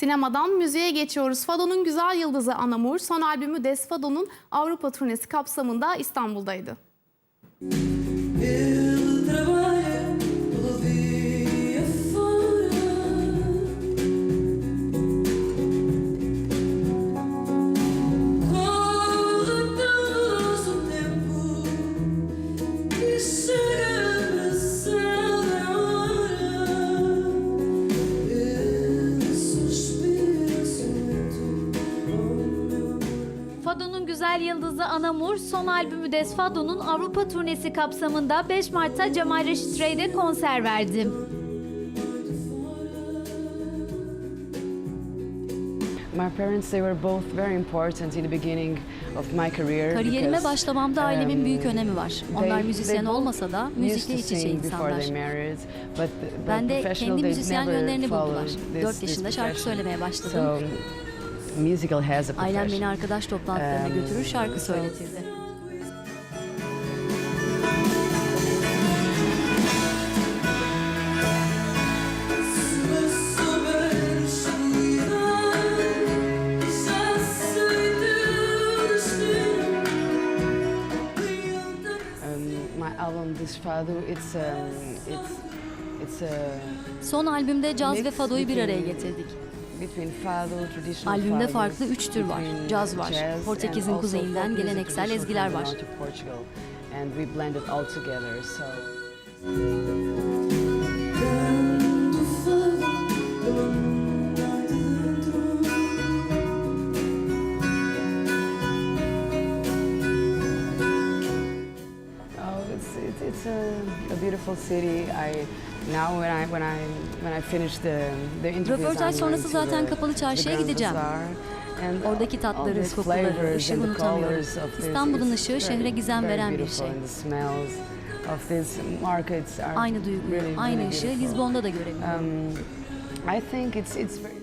Sinemadan müziğe geçiyoruz. Fado'nun güzel yıldızı Anamur son albümü Desfado'nun Avrupa turnesi kapsamında İstanbul'daydı. Ele Fado'nun güzel yıldızı Anamur son albümü Desfado'nun Avrupa turnesi kapsamında 5 Mart'ta Cemal Reşit Rey'de konser verdi. My parents, they were both very important in the beginning of my career. Kariyerime başlamamda ailemin um, büyük önemi var. Onlar müzisyen olmasa da müzikle iç içe insanlar. Ben de kendi müzisyen yönlerini buldular. followed this- 4 this yaşında şarkı söylemeye başladım. So, musical has a Ailem beni arkadaş toplantılarına götürür, şarkı söyletirdi. Son albümde caz ve fadoyu bir araya getirdik. Albümde farklı üç tür var. Caz var, Portekiz'in kuzeyinden geleneksel ezgiler var. İt's a, a beautiful city. I now when I when I when I finish the the interviews, Röportaj I'm sonrası going to zaten the- kapalı the çarşıya Grand gideceğim. Bazaar, and Oradaki all tatları, kokuları, flavors ışığı and the unutamıyorum. colors of this, İstanbul'un ışığı very- şehre gizem very veren bir beautiful, şey. and the smells of these markets are Aynı duyguyu, really, aynı really ışığı beautiful. Lizbon'da da görebiliyorum. Um, I think it's it's very